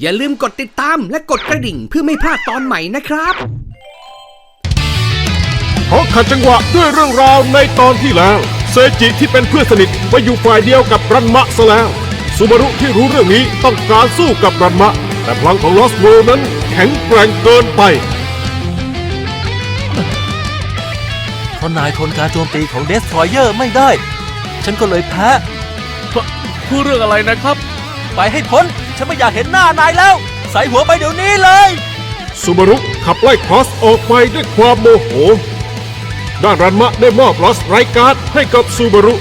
อย่าลืมกดติดตามและกดกระดิ่งเพื่อไม่พลาดตอนใหม่นะครับ เพราะขัดจังหวะด้วยเรื่องราวในตอนที่แล้วเซจิที่เป็นเพื่อนสนิทไปอยู่ฝ่ายเดียวกับรันมะซะแล้วซูบารุที่รู้เรื่องนี้ต้องการสู้กับรันมะ แต่พลังของลอสโวนั้นแข็งแกร่งเกินไปเพราะนายทนการโจมตีของเดสทรอยเยอร์ไม่ได้ ฉันก็เลยแพ้ พูดเรื่องอะไรนะครับ ไปให้พ้น ฉันไม่อยากเห็นหน้านายแล้ว ใส่หัวไปเดี๋ยวนี้เลย ซูบารุขับไล่ครอสออกไปด้วยความโมโห ด้านรันมะได้มอบลอสไรการ์ดให้กับซูบารุ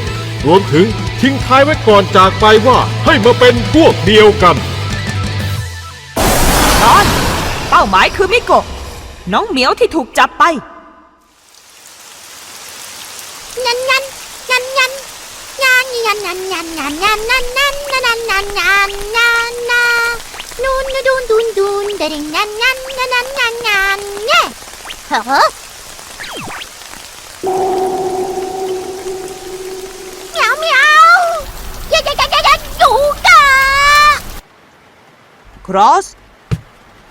รวมถึงทิ้งท้ายไว้ก่อนจากไปว่าให้มาเป็นพวกเดียวกัน ตอน เป้าหมายคือมิโกะน้องเหมียวที่ถูกจับไป งันงันงันงันงั นงันงันงันงันงันงันงันงันงันงันงันงันงันนูนนูนดูนดูนเดริงงันงันงันงันงันงันเง่เฮ้อเหมียวเหมียวยันยันยันยันยันอยู่กะครอส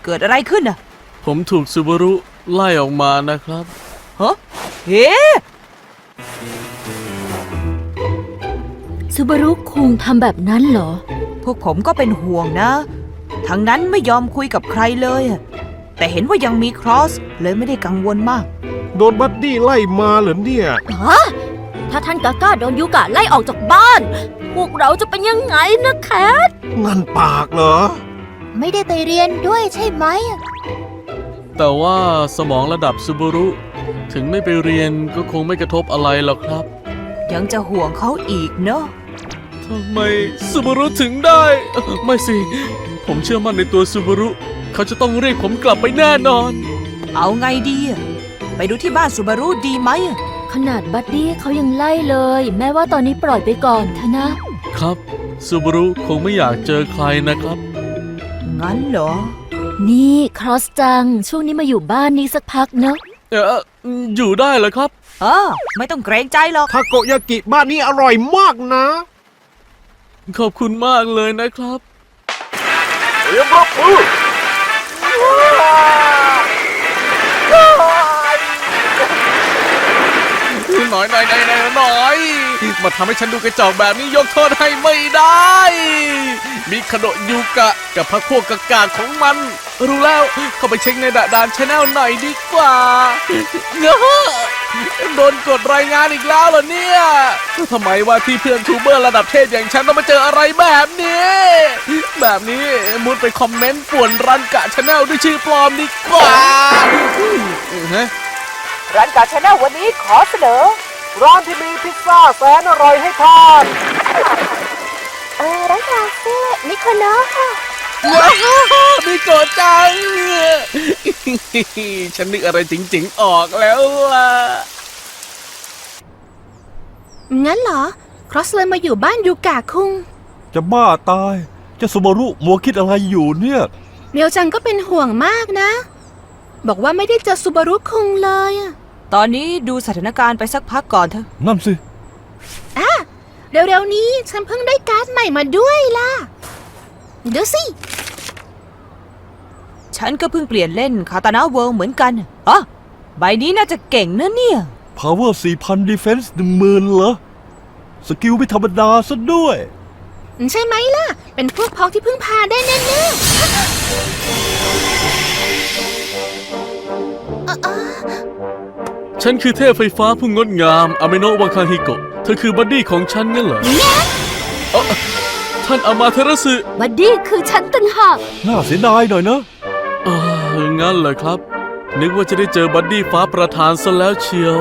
เกิดอะไรขึ้นอะผมถูกซูบารุไล่ออกมานะครับ ฮะเฮ้ ซูบารุคุงทำแบบนั้นเหรอ พวกผมก็เป็นห่วงนะ ทั้งนั้นไม่ยอมคุยกับใครเลยอะแต่เห็นว่ายังมีครอส เลยไม่ได้กังวลมาก โดนบัดดี้ไล่มาเหรอเนี่ย ฮะถ้าท่านกาก้าโดนยูกะไล่ออกจากบ้าน พวกเราจะเป็นยังไงนะแคทงันปากเหรอ ไม่ได้ไปเรียนด้วยใช่ไหม แต่ว่าสมองระดับซูบารุ ถึงไม่ไปเรียนก็คงไม่กระทบอะไรหรอกครับ ยังจะห่วงเขาอีกเนอะ ทำไมซูบารุถึงได้ ไม่สิ ผมเชื่อมั่นในตัวซูบารุ เขาจะต้องเรียกผมกลับไปแน่นอน เอาไงดีอะไปดูที่บ้านซูบารุดีไหมอะขนาดบัดดี้เขายังไล่เลย แม้ว่าตอนนี้ปล่อยไปก่อนเถอะนะ ครับซูบารุคงไม่อยากเจอใครนะครับ งั้นเหรอ นี่ครอสจัง ช่วงนี้มาอยู่บ้านนี้สักพักเนอะเอออยู่ได้เหรอครับ เออ ไม่ต้องเกรงใจหรอก ทาโกยากิบ้านนี้อร่อยมากนะ ขอบคุณมากเลยนะครับเตรียมรับมือหน่อยหน่อยหน่อยหน่อย หน่มาทำให้ฉันดูกระจอกแบบนี้ยกโทษให้ไม่ได้ มีขโดยูกะกับพระพวกกากาของมัน รู้แล้วเข้าไปเช็คในดาดานชาแนลหน่อยดีกว่าเงอะโดนกดรายงานอีกแล้วเหรอเนี่ยทำไมว่าที่เพื่อนทูเบอร์ระดับเทพอย่างฉันต้องมาเจออะไรแบบนี้ แบบนี้มุดไปคอมเมนต์ป่วนรันกะชาแนลด้วยชื่อปลอมดีกว่าฮะร้านกาชาแนลวันนี้ขอเสนอ ร้านที่มีพิซซ่าแสนอร่อยให้ทาน เออร้านคาเฟ่มิโคโนะค่ะ ว้าวมีโกรธจัง ฉันนึกอะไรจริงๆออกแล้วล่ะ งั้นเหรอ ครอสเลยมาอยู่บ้านยูกะคุง จะบ้าตายเจ้าสมรุมัวคิดอะไรอยู่เนี่ย เมียวจังก็เป็นห่วงมากนะ บอกว่าไม่ได้เจอซูบารุคุงเลยอะ ตอนนี้ดูสถานการณ์ไปสักพักก่อนเถอะ นั่นสิเร็วๆนี้ฉันเพิ่งได้การ์ดใหม่มาด้วยล่ะ ดูสิ ฉันก็เพิ่งเปลี่ยนเล่นคาตานาเวิลด์เหมือนกันอ๋อใบนี้น่าจะเก่งนะเนี่ย Power 4,000 Defense 10,000เหรอ สกิลไม่ธรรมดาซะด้วย ใช่ไหมล่ะ เป็นพวกพ้องที่เพิ่งพาได้แน่ๆ ฉันคือเทพไฟฟ้าผู้งดงามอาเมโนะวังคาฮิโกะ เธอคือบัดดี้ของฉันงั้นเหรอเอ้าท่านอามาเทรัสึบัดดี้คือฉันต่างหาก น่าเสียดายหน่อยนะ อ่างั้นเหรอครับ นึกว่าจะได้เจอบัดดี้ฟ้าประธานซะแล้วเชียว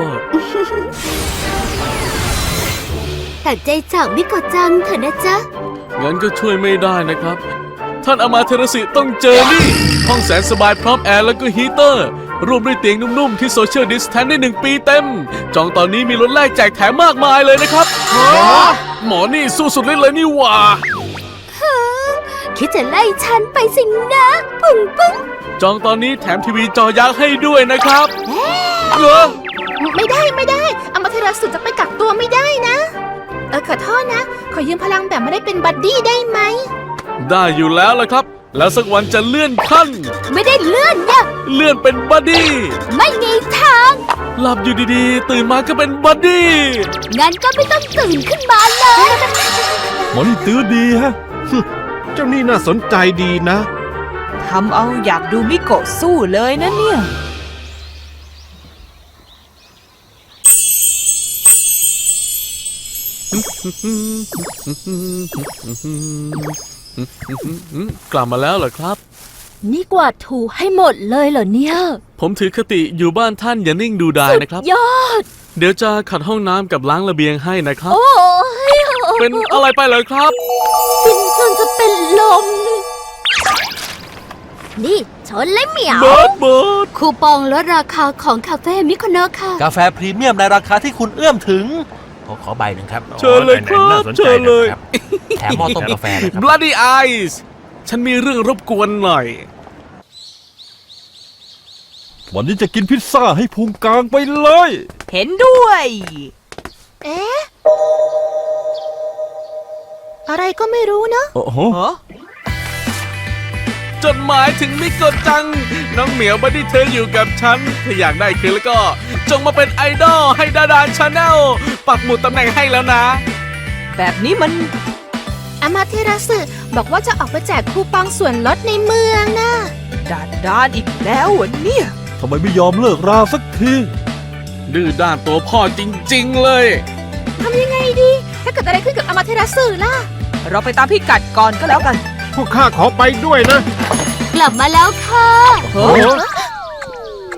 แต่ใจจากมิโกะจังเถอะนะจ๊ะ งั้นก็ช่วยไม่ได้นะครับ ท่านอามาเทรสิต้องเจอนี่ ห้องแสนสบายพร้อมแอร์แล้วก็ฮีเตอร์ รวมด้วยเตียงนุ่มๆ ที่โซเชียลดิสแทนได้หนึ่งปีเต็ม จองตอนนี้มีลดแลกแจกแถมมากมายเลยนะครับหมอนี่สู้สุดฤทธิ์เลยนี่หว่า คิดจะไล่ฉันไปสิงนะปึ้งปึ้งจองตอนนี้แถมทีวีจอยักษ์ให้ด้วยนะครับเออไม่ได้ไม่ได้อามาเทราสุจะไปกักตัวไม่ได้นะ เออขอโทษนะ ขอยืมพลังแบบไม่ได้เป็นบัดดี้ได้ไหม ได้อยู่แล้วละครับ แล้วสักวันจะเลื่อนขั้น ไม่ได้เลื่อนเนี่ยเลื่อนเป็นบัดดี้ ไม่มีทาง หลับอยู่ดีๆ ตื่นมาก็เป็นบัดดี้ งั้นก็ไม่ต้องตื่นขึ้นมาเลย หมอนี่ตื้อดีฮะเจ้านี่น่าสนใจดีนะ ทำเอาอยากดูมิโกะสู้เลยนะเนี่ย กลับมาแล้วเหรอครับ นี่กวาดถูให้หมดเลยเหรอเนี่ย ผมถือคติอยู่บ้านท่านอย่านิ่งดูดายนะครับ ยอด เดี๋ยวจะขัดห้องน้ำกับล้างระเบียงให้นะครับ โอ้ยเป็นอะไรไปเหรอครับ ฟินจนจะเป็นลม นี่ชนเลยเหมียว เบิร์ดเบิร์ดคูปองลดราคาของคาเฟ่มิโคโนะค่ะ กาแฟพรีเมียมในราคาที่คุณเอื้อมถึงข อขอใบหนึ่งครับเชิญเลยครับเชิญเลยแถมหม้อต้มกาแฟนะครับ Bloody Eyes ฉันมีเรื่องรบกวนหน่อย วันนี้จะกินพิซซ่าให้พุงกลางไปเลย เห็นด้วย เอ๊ะ อะไรก็ไม่รู้เนอะโอ้โห เหรอ จดหมายถึงมิโกะจัง น้องเหมียวบัดดี้เธออยู่กับฉัน ถ้าอยากได้คืนแล้วก็ จงมาเป็นไอดอลให้ดาดาชาแนลปักหมุดตำแหน่งให้แล้วนะ แบบนี้มัน อามาเทราสึบอกว่าจะออกไปแจกคูปองส่วนลดในเมืองนะ ดานดานอีกแล้วเหรอเนี่ย ทำไมไม่ยอมเลิกราสักที ดื้อด้านตัวพ่อจริงๆเลย ทำยังไงดี ถ้าเกิดอะไรขึ้นกับอามาเทราสึล่ะ เราไปตามพี่กัดก่อนก็แล้วกัน พวกข้าขอไปด้วยนะ กลับมาแล้วค่ะเฮ้ย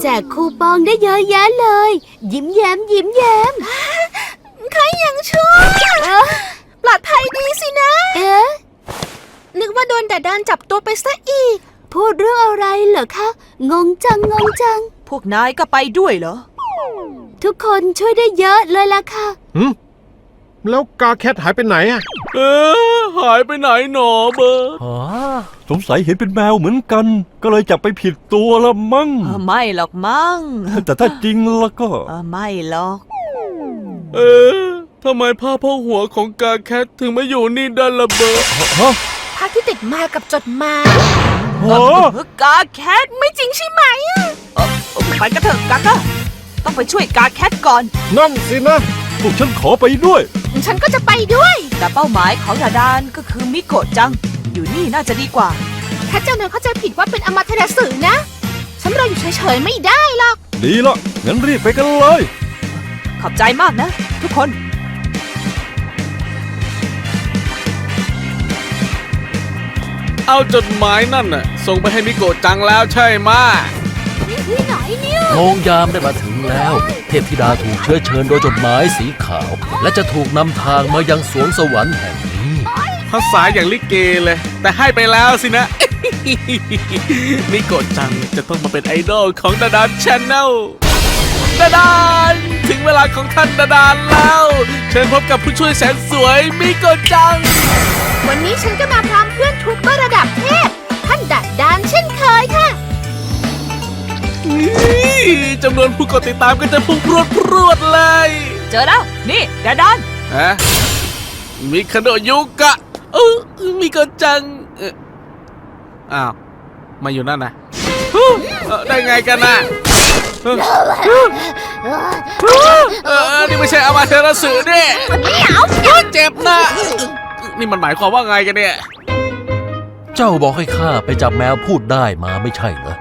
แจกคูปองได้เยอะแยะเลย ยิ้มแย้มยิ้มแย้มใครยังชั่วปลอดภัยดีสินะ เอ๊ะนึกว่าโดนแต่ดันจับตัวไปซะอีก พูดเรื่องอะไรเหรอคะ งงจังงงจัง พวกนายก็ไปด้วยเหรอ ทุกคนช่วยได้เยอะเลยล่ะค่ะ หืม แล้วกาแคทหายไปไหนอะเออหายไปไหนหนอเบิร์ดอ๋อสงสัยเห็นเป็นแมวเหมือนกัน ก็เลยจับไปผิดตัวละมั้ง เออไม่หรอกมั้งแต่ถ้าจริงแล้วก็ เออไม่หรอก เออทำไมผ้าโพกหัวของกาแคทถึงไม่อยู่นี่ดันละเบิร์ดฮะภาพที่ติดมากับจดหมายโหเออกาแคทไม่จริงใช่ไหมอะเออเออไปกันเถอะกากะต้องไปช่วยกาแคทก่อน นั่นสินะพวกฉันขอไปด้วย ฉันก็จะไปด้วย แต่เป้าหมายของดาดานก็คือมิโกะจัง อยู่นี่น่าจะดีกว่า ถ้าเจ้านายเข้าใจผิดว่าเป็นอามาเทราสึนะ ฉันรออยู่เฉยๆไม่ได้หรอก ดีละงั้นรีบไปกันเลย ขอบใจมากนะ ทุกคน เอาจดหมายนั่นน่ะส่งไปให้มิโกะจังแล้วใช่ไหมะ ที่ไหนเนี่ยโมงยามได้มาถึงแล้ว เทพธิดาถูกเชื้อเชิญโดยจดหมายสีขาว และจะถูกนำทางมายังสวงสวรรค์แห่งนี้ ภาษาอย่างลิเกเลย แต่ให้ไปแล้วสินะมิโกะจังจะต้องมาเป็นไอดอลของดาดานชแนลดาดานถึงเวลาของท่านดาดานแล้ว เชิญพบกับผู้ช่วยแสนสวยมิโกะจัง วันนี้ฉันก็มาพร้อมเพื่อนทุกเบอร์ระดับเทพ จำนวนผู้กดติดตามก็จะพุ่งพรวดพรวดเลย เจอแล้ว นี่ดาดานฮะมิคาโดยุกะเออมิโกะจังเอ่ออ้าว มาอยู่นั่นนะเอ้อได้ไงกันน่ะเอ้อเออนี่ไม่ใช่อามาเทราสึนี่เจ็บนะ นี่มันหมายความว่าไงกันเนี่ย เจ้าบอกให้ข้าไปจับแมวพูดได้มาไม่ใช่เหรอ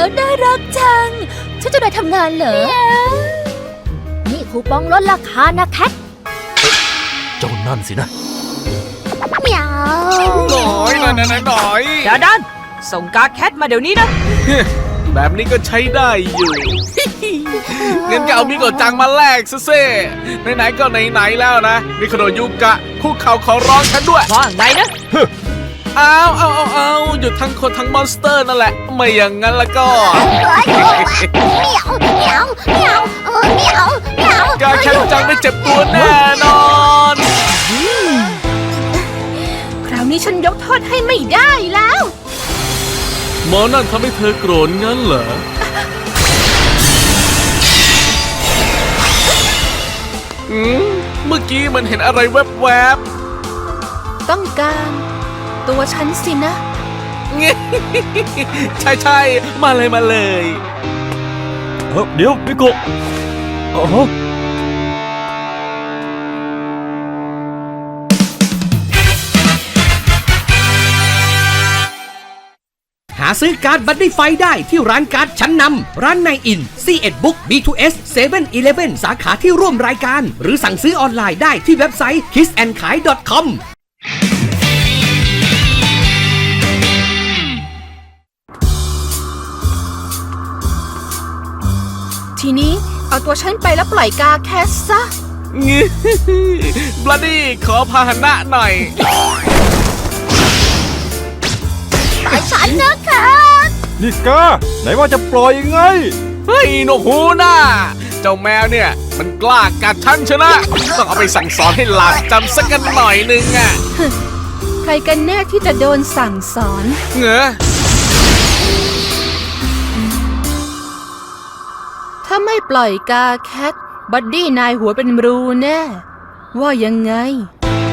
แล้วน่ารักจัง ฉันจะได้ทำงานเหรอ นี่คูปองลดราคานะแคทเจ้านั่นสินะเหมียว หน่อยหน่อยหน่อยหน่อยดาดานส่งกาแคทมาเดี๋ยวนี้นะ แบบนี้ก็ใช้ได้อยู่ งั้นก็เอามิโกะจังมาแลกซะเซ่ไหนๆก็ไหนๆแล้วนะมิคาโดยุกะคุกเข่าขอร้องฉันด้วยว่าไงนะ เอาเอาเอาเอาหยุดทั้งคนทั้งมอนสเตอร์นั่นแหละ ไม่อย่างนั้นแล้วก็เหมียวเหมียวเหมียวเออเหมียวเหมียวกาแค่จังไม่เจ็บตัวแน่นอนคราวนี้ฉันยกโทษให้ไม่ได้แล้ว หมอนั่นทำให้เธอโกรธงั้นเหรออืมเมื่อกี้มันเห็นอะไรแวบๆ ต้องการ ตัวฉันสินะ ใช่ใช่ๆมาเลยมาเลย เอ้าเดี๋ยวมิโกะอ๋อหาซื้อการ์ดบัตตี้ไฟได้ที่ร้านการ์ดชั้นนำร้านในอิน C1 Book B2S 7 e 11สาขาที่ร่วมรายการ หรือสั่งซื้อออนไลน์ได้ที่เว็บไซต์ kissandkai.com ทีนี้เอาตัวฉันไปแล้วปล่อยกาแคสซะบลัดดี้ขอพาหนะหน่อยปล่อยฉันนะคะนี่กาไหนว่าจะปล่อยยังไง เฮ้ยนกหูน่าเจ้าแมวเนี่ย มันกล้ากัดฉันชนะ ต้องเอาไปสั่งสอนให้หลาบจำสักกันหน่อยนึงอะ ใครกันแน่ที่จะโดนสั่งสอน เหงอ ไม่ปล่อยกาแคทบัดดี้นายหัวเป็นรูแน่ ว่ายังไง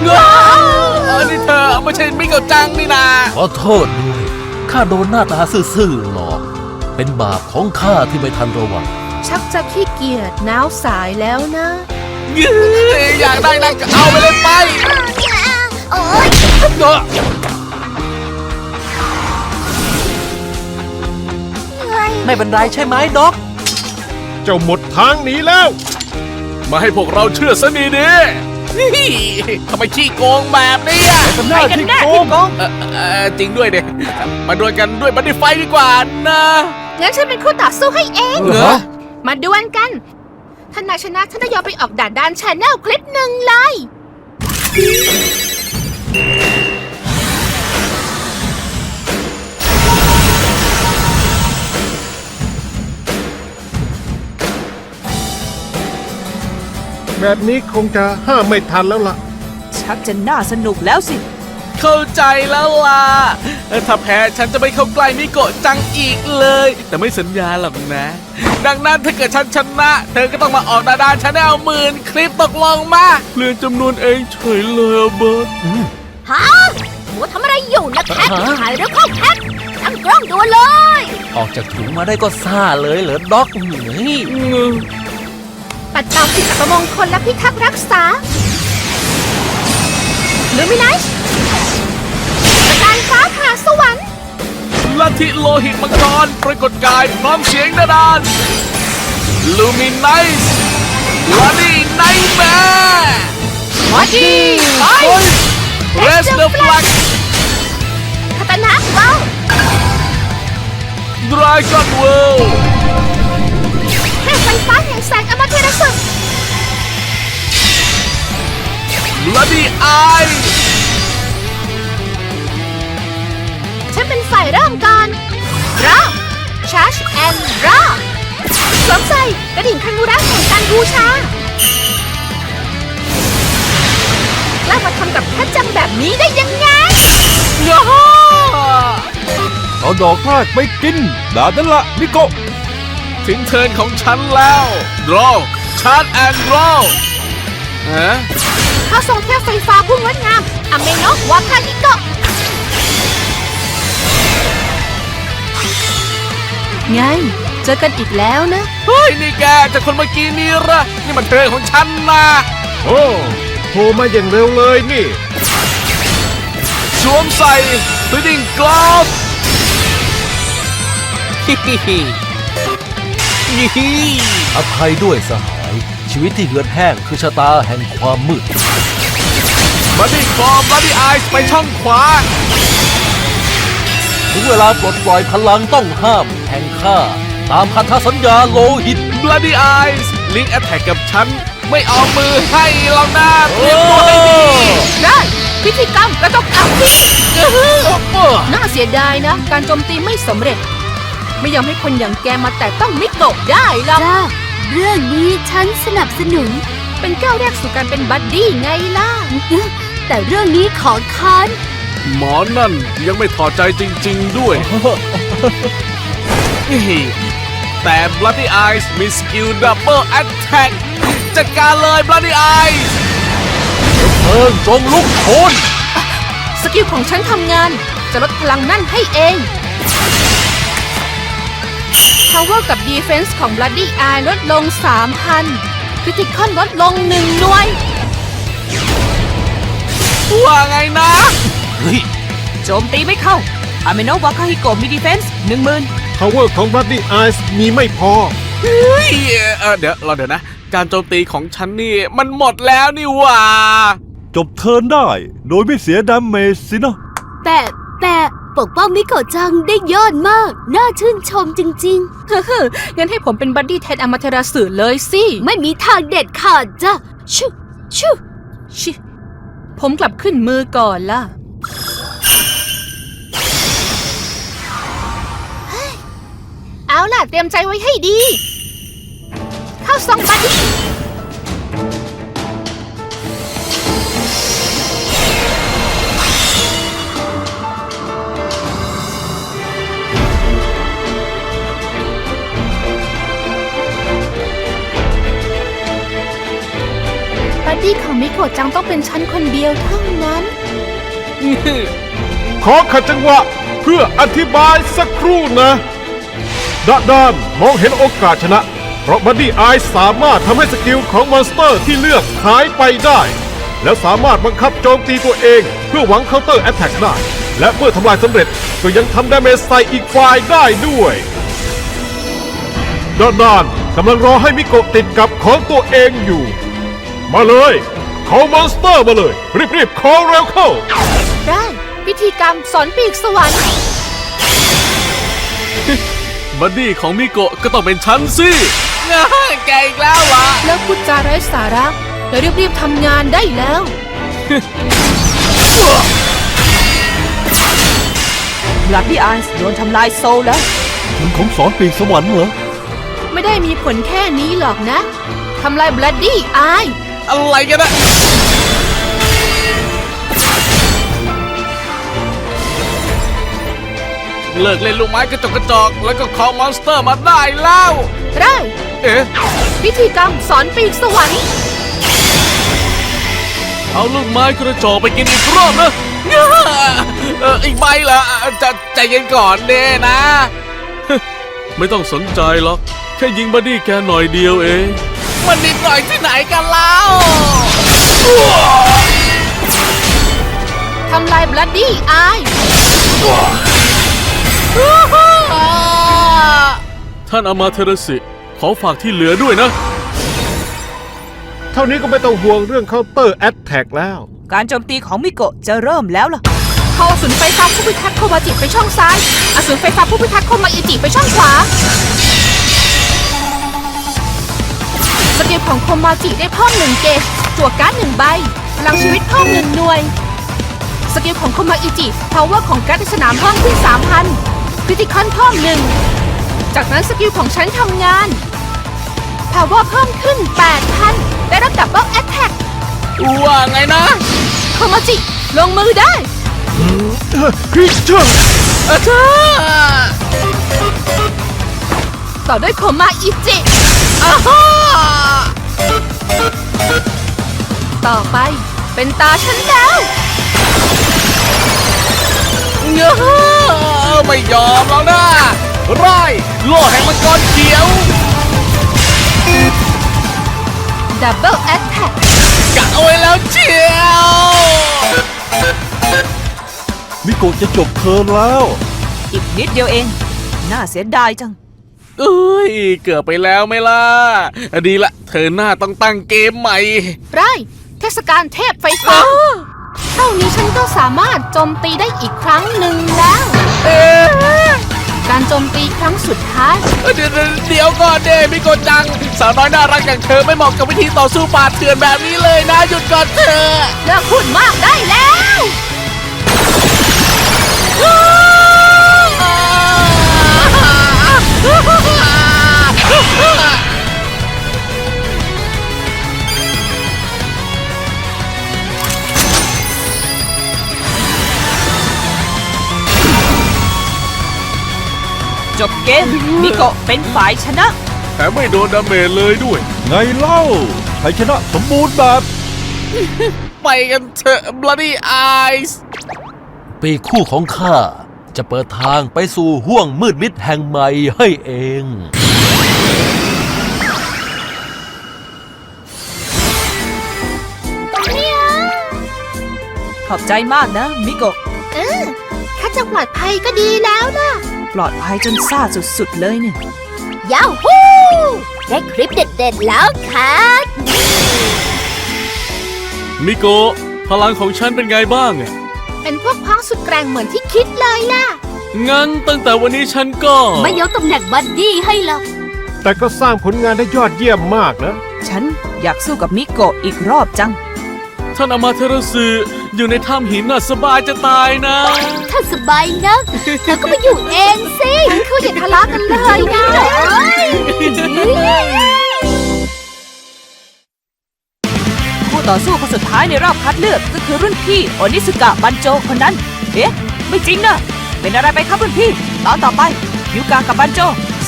ว้าวเออนี่เธอไม่ใช่มิเกลจังนี่นาขอโทษด้วย ข้าโดนหน้าตาซื่อๆหลอก เป็นบาปของข้าที่ไม่ทันระวัง ชักจะขี้เกียจน้าวสายแล้วนะอยากได้นั่นก็เอาไปเลยไปโอ้ยเนาะไม่เป็นไรใช่ไหมด็อก เจ้าหมดทางหนีแล้ว มาให้พวกเราเชื่อซะดีดีนี่ทำไมขี้โกงแบบนี้อะกันแน่ที่โกงเออเออจริงด้วยเด็มาดวลกันด้วยบันไดไฟดีกว่านะงั้นฉันเป็นคู่ต่อสู้ให้เอง เหรอ มาดวลกัน ถ้านายชนะฉันจะยอมไปออกด่านด้านชแนลคลิปหนึ่งเลย แบบนี้คงจะห้ามไม่ทันแล้วล่ะ ชักจะน่าสนุกแล้วสิ เข้าใจแล้วล่ะเออถ้าแพ้ฉันจะไม่เข้าใกล้มิโกะจังอีกเลย แต่ไม่สัญญาหรอกนะ ดังนั้นถ้าเกิดฉันชนะ เธอก็ต้องมาออกดาดานชาแนลหมื่นคลิปตกลงมาเลื่อนจำนวนเองเฉยเลยอะเบิร์ตฮะหัวทำอะไรอยู่นะแคทถ่ายแล้วเข้าแคทตั้งกล้องดูเลย ออกจากถุงมาได้ก็ซ่าเลยเหรอด็อกเฮ้ย ปัดเป่าสิ่งอัปมงคลและพิทักษ์รักษาลูมินัสประการฟ้าผ่าสวรรค์ลัทธิโลหิตมังกรปรากฏกายพร้อมเสียงดาดานลูมินไนส์ลานี่ไนแมร์วัดดีไปเรสเดอร์ฟลักพัฒนาเว้าดราก้อนเวิลด์เทพไฟฟ้าแห่งแสงอมตะสุดลัดดี้ไอฉันเป็นฝ่ายเริ่มก่อนรอชาร์จแอนด์รอสวมใส่กระดิ่งคันมูระแห่งการบูชากล้ามาทำกับแคทจังแบบนี้ได้ยังไงย้าเอาดอกแรกไปกินด่านั่นละมิโกะ ถึงเทิร์นของฉันแล้วดรอชาร์จแอนด์รอฮะเข้าทรงเทพไฟฟ้าผู้งดงามอเมโนะวาคาฮิโกะไงเจอกันอีกแล้วนะ เฮ้ย นี่แกจากคนเมื่อกี้นี่ละนี่มันเทิร์นของฉันนะโอ้โผล่มาอย่างเร็วเลยนี่ สวมใส่ฟิดดิ้งกลอฟ ฮิฮิฮิฮิฮิอภัยด้วยสหาย ชีวิตที่เหือดแห้งคือชะตาแห่งความมืดบัดดี้ฟอร์มบัดดี้ไอซ์ไปช่องขวา ถึงเวลาปลดปล่อยพลังต้องห้ามแห่งข้าตามพันธสัญญาโลหิต Bloody Eyes ลิงแอตแทกกับฉัน ไม่เอามือให้เราหน้าเตรียมตัวให้ดีได้พิธีกรรมกระจกอับพิษน่าเสียดายนะ การโจมตีไม่สำเร็จ ไม่ยอมให้คนอย่างแกมาแต่ต้องมิโกะได้หรอกจ้าเรื่องนี้ฉันสนับสนุน เป็นก้าวแรกสู่การเป็นบัดดี้ไงล่ะ แต่เรื่องนี้ขอค้านหมอนั่นยังไม่ถอดใจจริง ๆ ด้วย แต่ Bloody Eyes มีสกิล Double Attack จัดการเลย Bloody Eyes เอิงจงลุกโชนสกิลของฉันทำงาน จะลดพลังนั่นให้เอง Power กับ Defense ของ Bloody Eye ลดลง 3,000 Critical ลดลง 1 หน่วย ว่าไงนะ เฮ้ย โจมตีไม่เข้า อาเมโนะวาคาฮิโกะมีดีเฟนส์หนึ่งหมื่น power ของ Bloody Eyes มีไม่พอ เฮ้ยเออเดี๋ยวรอเดี๋ยวนะ การโจมตีของฉันนี่ มันหมดแล้วนี่หว่า จบเทิร์นได้ โดยไม่เสียดาเมจสินะ แต่แต่ ปกป้องมิโกะจังได้ยอดมาก น่าชื่นชมจริงๆเฮ้องั้นให้ผมเป็นบัดดี้แทนอามาเทราสึเลยสิ ไม่มีทางเด็ดขาดจ้ะชุชุชิ ผมกลับขึ้นมือก่อนล่ะ เอาล่ะ เตรียมใจไว้ให้ดี เข้าซองบัดดี้ ของมิโกะจังต้องเป็นฉันคนเดียวเท่านั้น ขอขัดจังหวะเพื่ออธิบายสักครู่นะดะด้านมองเห็นโอกาสชนะ เพราะบัดดี้ไอสามารถทำให้สกิลของมอนสเตอร์ที่เลือกหายไปได้ แล้วสามารถบังคับโจมตีตัวเองเพื่อหวังเคาน์เตอร์แอตแทกได้ และเมื่อทำลายสำเร็จก็ยังทำดาเมจใส่อีกฝ่ายได้ด้วยดะด้านกำลังรอให้มิโกะติดกับของตัวเองอยู่ มาเลย ขอมอนสเตอร์มาเลย รีบๆขอเร็วเข้า ได้พิธีกรรมสอนปีกสวรรค์บัดดี้ของมิโกะก็ต้องเป็นฉันสิแกอีกแล้ววะแล้วพูดจาไร้สาระแล้วรีบๆทำงานได้แล้ว บลัดดี้ไอส์โดนทำลายโซลแล้วมันของสอนปีกสวรรค์เหรอ ไม่ได้มีผลแค่นี้หรอกนะทำลายบลัดดี้อาย อะไรกันนะเลิกเล่นลูกไม้กระจกกระจอกแล้วก็คอมอนสเตอร์มาได้แล้วได้เอ๊ะพิธีกรรมสอนปีกสวรรค์เอาลูกไม้กระจอกไปกินอีกรอบนะเอออีกใบเหรอจะใจเย็นก่อนเด้นะ ไม่ต้องสนใจหรอก แค่ยิงบัดดี้แกหน่อยเดียวเอง มันนิดหน่อยที่ไหนกันแล้วทำลายบลัดดี้อายท่านอามาเทรสิ ขอฝากที่เหลือด้วยนะ เท่านี้ก็ไม่ต้องห่วงเรื่องเคาน์เตอร์แอตแทกแล้ว การโจมตีของมิโกะจะเริ่มแล้วล่ะ เขาอสูรไฟฟ้าผู้พิทักษ์โคมาจิไปช่องซ้าย อสูรไฟฟ้าผู้พิทักษ์โคมาอิจิไปช่องขวา สกิลของโคมาจิได้เพิ่มหนึ่งเกจจั่วการ์ดหนึ่งใบพลังชีวิตเพิ่มหนึ่งหน่วย สกิลของโคมาอิจิพาวเวอร์ของการ์ดในสนามเพิ่มขึ้น3,000คริติคอนเพิ่มหนึ่งจากนั้นสกิลของฉันทำงานพาวเวอร์เพิ่มขึ้น8,000ได้รับดับเบิลแอตแทกว่าไงนะโคมาจิลงมือได้คริสเตอร์อาจารย์ต่อด้วยโคมาอิจิ อาฮ่าต่อไปเป็นตาฉันแล้วเงอะไม่ยอมแล้วนะไร่โล่แห่งมังกรเขียว ดับเบิลแอตแทกกะเอาไว้แล้วเชียวมิโกะจะจบเทิร์นแล้ว อีกนิดเดียวเอง น่าเสียดายจัง เอ้ย เกือบไปแล้วไหมล่ะ ดีละ เธอหน้าต้องตั้งเกมใหม่ ไรเทศกาลเทพไฟฟ้า เท่านี้ฉันก็สามารถโจมตีได้อีกครั้งหนึ่งแล้วเอ๊ะการโจมตีครั้งสุดท้าย เดี๋ยวเดี๋ยวเดี๋ยวก่อนเดมิโกจัง สาวน้อยน่ารักอย่างเธอไม่เหมาะกับวิธีต่อสู้ป่าดเถื่อนแบบนี้เลยนะ หยุดก่อนเถอะเลิกพูดมากได้แล้ว จบเกมมิโกะเป็นฝ่ายชนะแต่ไม่โดนดาเมจเลยด้วย ไงเล่าชัยชนะสมบูรณ์แบบ ไปกันเถอะ bloody eyes ปีกคู่ของข้า จะเปิดทางไปสู่ห้วงมืดมิดแห่งใหม่ให้เอง ขอบใจมากนะ มิโกะ เออ ถ้าจะปลอดภัยก็ดีแล้วล่ะป ลอดภัยจนซ่าสุดๆเลยเนี่ยยาฮูได้คลิปเด็ดๆแล้วค่ะมิโกะพลังของฉันเป็นไงบ้างอะเป็นพวกพ้องสุดแกร่งเหมือนที่คิดเลยล่ะ งั้นตั้งแต่วันนี้ฉันก็ ไม่ยกตำแหน่งบัดดี้ให้หรอกแต่ก็สร้างผลงานได้ยอดเยี่ยมมากนะ ฉันอยากสู้กับมิโกะอีกรอบจัง ท่านอามาเทรสึอยู่ในถ้ำหินน่ะสบายจะตายนะ ถ้าสบายนะเธอก็ไปอยู่ ทะเลาะกันเลยนะคู่ต่อสู้คนสุดท้ายในรอบคัดเลือกก็คือรุ่นพี่โอนิสุกะบันโจคนนั้น เอ๊ะ ไม่จริงนะ เป็นอะไรไปครับรุ่นพี่ ตอนต่อไปยูกากับบันโจ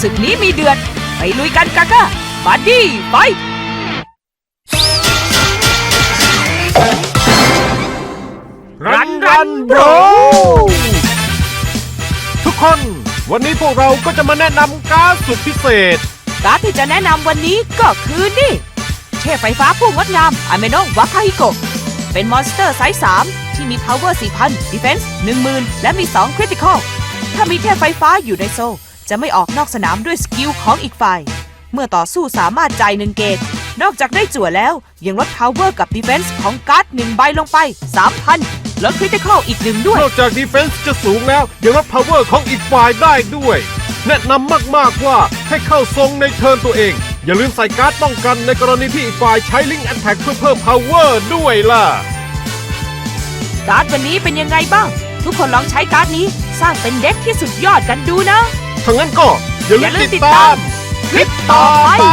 ศึกนี้มีเดือด ไปลุยกันกากาบัดดี้ไปรันรันโบรทุกคน วันนี้พวกเราก็จะมาแนะนำการดสุดพิเศษ การ์ดที่จะแนะนำวันนี้ก็คือนี่ เทพไฟฟ้าผู้งดงามอเมโนะวาคาฮิโกะเป็นมอนสเตอร์ไซส์ 3 ที่มี power 4,000 defense 10,000 และมี 2 critical ถ้ามีเทพไฟฟ้าอยู่ในโซ จะไม่ออกนอกสนามด้วยสกิลของอีกฝ่าย เมื่อต่อสู้สามารถจ่ายหนึ่งเกต นอกจากได้จั่วแล้วยังลด power กับ defense ของการ์ด1ใบลงไป 3,000 ลด critical อีกหนึ่งด้วย นอกจากดีเฟนส์จะสูงแล้ว ยังลด power ของอีกฝ่ายได้ด้วย แนะนำมากๆว่าให้เข้าทรงในเทิร์นตัวเอง อย่าลืมใส่การ์ดป้องกันในกรณีที่อีกฝ่ายใช้ลิง k ์แอนแท็กเพื่อเพิ่ม power ด้วยล่ะ การ์ดวันนี้เป็นยังไงบ้าง ทุกคนลองใช้การ์ดนี้สร้างเป็นเด็กที่สุดยอดกันดูนะ ทั้งนั้นก็อย่าอย่าลืลืมมติติดดตาตามมคลิปต่อไป